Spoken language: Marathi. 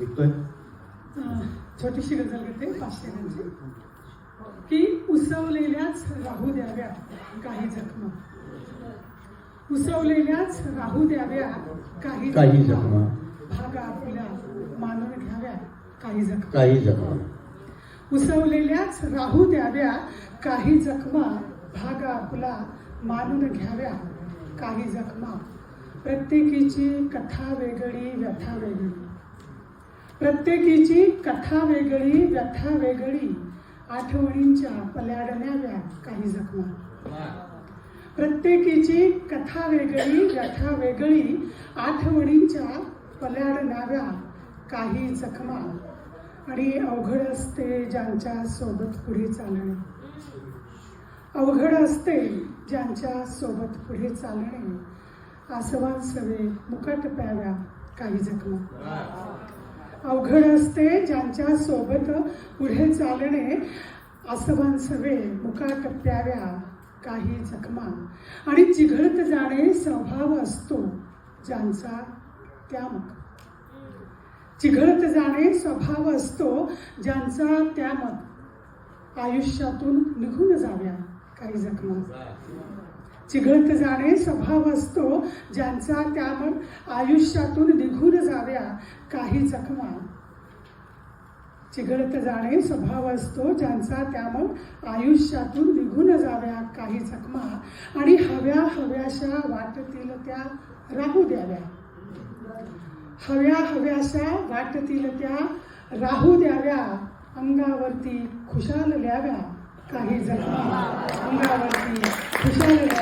निघतोय छोटीशी गजल घेते पाचशे की उसवलेल्याच राहू द्याव्या काही जखमा. उसवलेल्याच राहू द्याव्या काही काही जखमा. भागा आपल्या मानून घ्याव्या काही जखमा. काही जखमा. उसवलेल्याच राहू द्याव्या काही जखमा. भाग आपला मानून घ्याव्या काही जखमा. प्रत्येकीची कथा वेगळी व्यथा वेगळी. प्रत्येकीची कथा वेगळी व्यथा वेगळी. आठवणींच्या पल्याडण्याव्या काही जखमा. प्रत्येकीची कथा वेगळी व्यथा वेगळी. आठवणींच्या पल्याड काही जखमा. आणि अवघड असते ज्यांच्या सोबत पुढे चालणे. अवघड असते ज्यांच्या सोबत पुढे चालणे. आसवान सवे मुकट प्याव्या काही जखमा. अवघड असते ज्यांच्या सोबत पुढे चालणे. आसवान सवे मुकाट प्याव्या काही जखमा. आणि चिघळत जाणे स्वभाव असतो ज्यांचा त्यामक. चिघळत जाणे स्वभाव असतो ज्यांचा त्यामक. आयुष्यातून निघून जाव्या काही जखमा. चिघळत जाणे स्वभाव असतो ज्यांचा त्यामत आयुष्यातून निघून जाव्या काही जखमा. चिघळत जाणे स्वभाव असतो ज्यांचा त्यामत आयुष्यातून निघून जाव्या काही जखमा. आणि हव्या हव्याशा वाटतील त्या राहू द्याव्या. हव्या हव्याशा वाटतील त्या राहू द्याव्या. अंगावरती खुशाल ल्याव्या काही जखमा. अंगावरती खुशाल